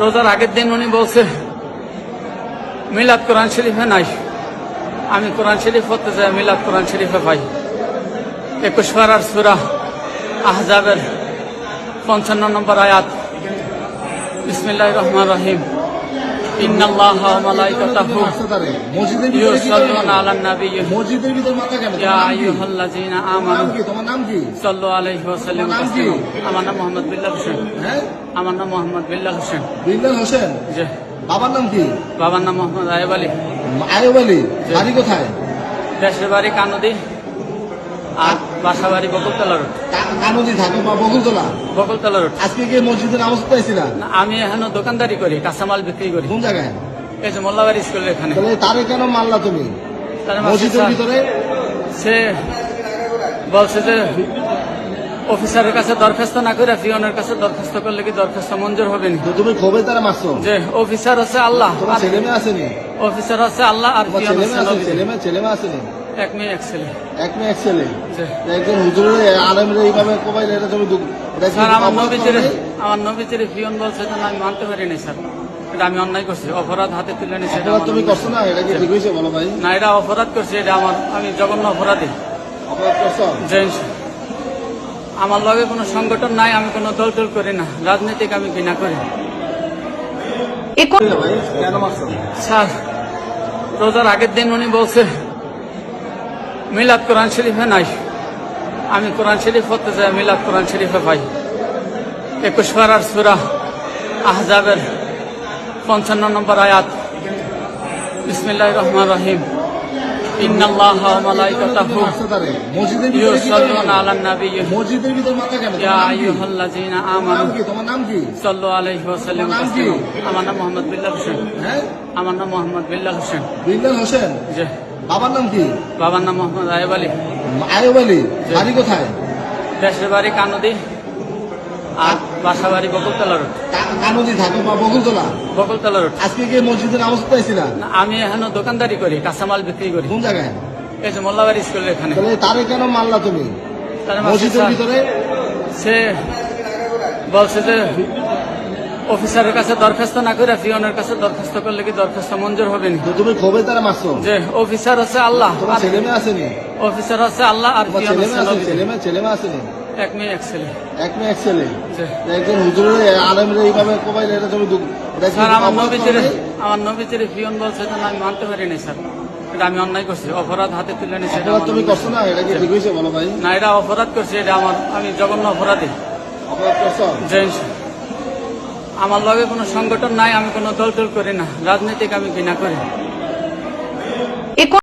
রোজার আগের দিন উনি বলছে, মিলাদ কোরআন শরীফে নাই। আমি কোরআন শরীফ হতে চাই মিলাদ কোরআন শরীফে পাই। একুশ পাড়ার সুরা আহজাবের পঞ্চান্ন নম্বর আয়াত। বিসমিল্লাহ রহমান রহিম। ইন্নাল্লাহ মালাইকাতাহু মসজিদের ভিতরে ইউসাল্লুনা? আলান নাবিয়্যি মসজিদের ভিতরে মাথা কেন? ইয়া? আইয়ুহাল্লাযীনা আমানু। কি? তোমার নাম কি? সাল্লু আলাইহি ওয়া সাল্লিমু আমার নাম মোহাম্মদ বিল্লাল হোসেন। হ্যাঁ? আমার নাম মোহাম্মদ বিল্লাল হোসেন। বিল্লাল হোসেন? যে বাবার নাম কি? বাবার নাম মোহাম্মদ আয়েব আলী। আয়ব আলী। বাড়ি কোথায়? দেশের বাড়ি কানদি। আর বাসা বাড়ি বকুলতলা রোড। কা- থাকো বা বকুলতলা? বকুলতলা রোড। আজকে গিয়ে মসজিদে নামাজ পাইছিলা না, আমি এখনও দোকানদারি করি কাঁচামাল বিক্রি করি। কোন জায়গায়? এই যে মোল্লাবাড়ি স্কুলের এখানে। তারে কেন মারলা তুমি? মসজিদের ভিতরে? সে বলছে যে অফিসারের কাছে দরখাস্ত না করে পিয়নের কাছে দরখাস্ত করলে কি দরখাস্ত মঞ্জুর হবে না তুমি তারা মারছো? যে অফিসার হচ্ছে আল্লাহ আসেনি? অফিসার হচ্ছে আল্লাহ আর হচ্ছে নবী। মেয়ে আসেনি? এক মেয়ে এক ছেলে। এক মেয়ে এক ছেলে? একজন হুজুরের আলমের এইভাবে কোবাইলে এটা তুমি দুঃখ- এটা কি স্যার আমার অপরাধ নবীজির করনি? আমার নবীজির পিয়ন বলছে না, আমি মানতে পারি নাই স্যার। এটা আমি অন্যায় করছি। অপরাধ হাতে তুলে নিছি তুমি করছ না? এটা কি ঠিক হয়েছে বলো ভাই? না এটা অপরাধ করছি এটা আমার আমি জঘন্য অপরাধী। অপরাধ করছ? আমার লগে কোনো সংগঠন নাই আমি কোনো দল টল করি না। রাজনৈতিক আমি ঘৃণা করি। স্যার রোজার আগের দিন উনি বলছে মিলাদ কোরআন শরীফে নাই। আমি কোরআন শরীফ পড়তে যাই মিলাদ কোরআন শরীফে পাই। একুশ পাড়ার সুরা আহজাবের পঞ্চান্ন নম্বর আয়াত। বিসমিল্লাহ রহমান রহিম। মসজিদের ভিতরে মাথা কেন আমার নাম মোহাম্মদ বিল্লাল হোসেন। হ্যাঁ? আমার নাম মোহাম্মদ বিল্লাল হোসেন। বিল্লাল হোসেন? বাবার নাম কি? বাবার নাম মোহাম্মদ আয়েব আলী। আয়ব আলী বাড়ি কোথায়? দেশের বাড়ি কানদি আর বাসা বাড়ি বকুলতলা রোড। কানদি থাকো বা বকুলতলা? বকুলতলা রোড। আজকে গিয়ে মসজিদে নামাজ পাইছিলা না, আমি এখনও দোকানদারি করি কাঁচামাল বিক্রি করি। কোন জায়গায়? এই যে মোল্লাবাড়ি স্কুলের এখানে। তারে কেন মারলা তুমি? মসজিদের ভিতরে? সে বলছে যে অফিসারের কাছে দরখাস্ত না করে পিয়নের কাছে দরখাস্ত করলে কি দরখাস্ত মঞ্জুর হবে না তুমি ক্ষোভে তারা মারছো। যে অফিসার হচ্ছে আল্লাহ তোমার আর ছেলে মেয়ে আসেনি? অফিসার হচ্ছে আল্লাহ আর পিয়ন হচ্ছে নবী। ছেলে মেয়ে ছেলে মেয়ে আসেনি? এক মেয়ে এক ছেলে। এক মেয়ে এক ছেলে? যে। একজন হুজুরের আলমের এইভাবে কোবাইলে এটা তুমি স্যার আমার নবীজির আমার নবীজির পিয়ন বলছে যে আমি মানতে পারি স্যার। এটা আমি অন্যায় করছি অপরাধ হাতে তুলে নিছি তুমি। করছ না? এটা কি ঠিক হয়েছে বলো ভাই? না এটা অপরাধ করছি এটা আমার আমি জঘন্য অপরাধী। অপরাধ করছ? আমার লগে কোনো সংগঠন নাই, আমি কোনো দল টল করি না। রাজনৈতিক আমি ঘৃণা করি।